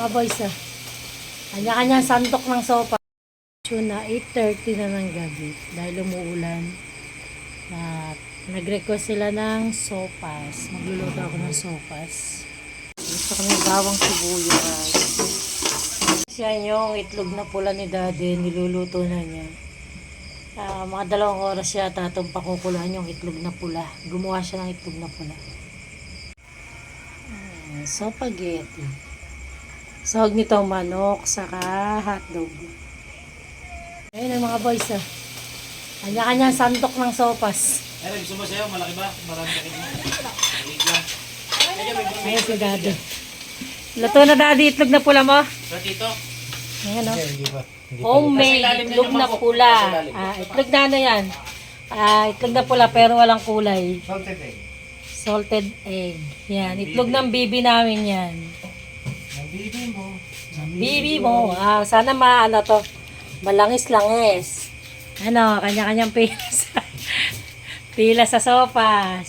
mga boys ah. Kanya-kanyang sandok ng sopa. Tuna, 8.30 na ng gabi dahil umuulan. At nag-request sila ng sopas. Magluluto ako ng sopas. Gusto ko ng bawang sibuyas. Siya yung itlog na pula ni daddy, niluluto na niya. Ah, mga dalawang oras yata itong pakukulaan yung itlog na pula. Gumawa siya ng itlog na pula. Ah, Spaghetti. Sahog nito manok, saka hotdog. Ayun ang mga boys ah. Kanya-kanyang sandok ng sopas. Ay, gusto mo sa'yo? Malaki ba? Marami lang. Ayun si daddy. Luto na daddy, itlog na pula mo. Sa tito? Ayan o. Hindi ba? Homemade itlog ng na pula. Ah, itlog na ano yan? Ah, itlog na pula pero walang kulay. Salted egg. Salted egg. Yan, itlog ng bibi namin yan. Ang bibi. Bibi mo. Ah, sana maano to. Malangis-langis. Ano, kanya-kanyang pila sa, pila sa sopas.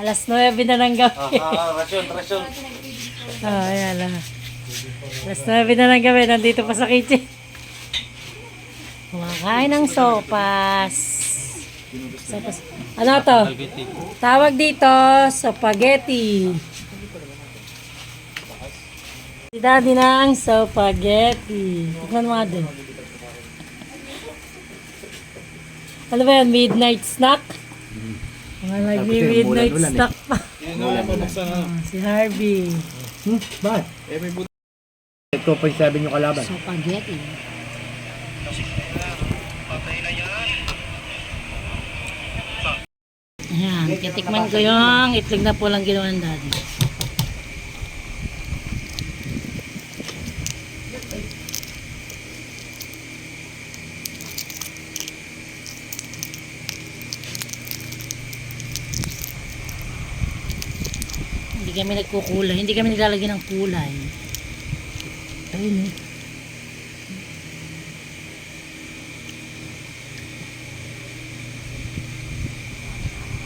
Alas 9 na ng gabi. Ah, ah, rasyon, rasyon. Oh, ayan lang. Alas 9 na ng gabi, nandito pa sa kitchen. Kumakain ng sopas. sopas. Ano to? Tawag dito, spaghetti. Si daddy ng spaghetti. Tignan mo nga din. Ano ba yan? Midnight snack? Mga nag-midnight snack pa. Ah, si Harvey. Hmm? Bakit? Eh, may buto. Ito pa yung sabi nyo kalaban. Spaghetti. Ayan, titikman ko yung itlog na pulang ginawa ng daddy. Hindi kami nagkukulay, hindi kami naglalagay ng kulay. Ayun eh.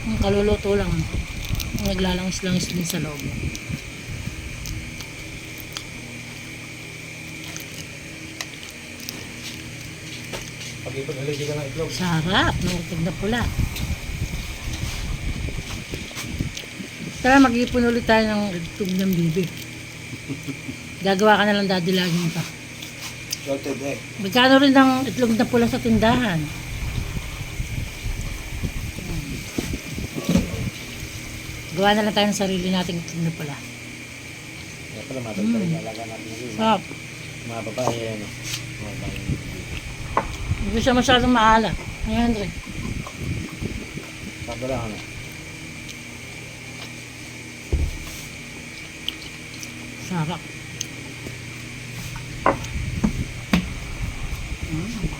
Ang kaluluto lang. Ang naglalangis-langis din sa loob. Sarap ng itlog na pula. Tara, mag-ipon ulit tayo ng itlog ng bibi. Gagawa ka na lang daddy lagi nito. Salted egg. Magkano rin ang itlog na pula sa tindahan? Gawa na lang tayo ng sarili nating itlog na pula. Kaya pala, matagpag mm. alaga natin yun. Sarap. Mga babae, ano. Mga babae. Hindi siya masyadong maalat. Ayan, Andre. Sabi lang, ano. Sarap. Mm.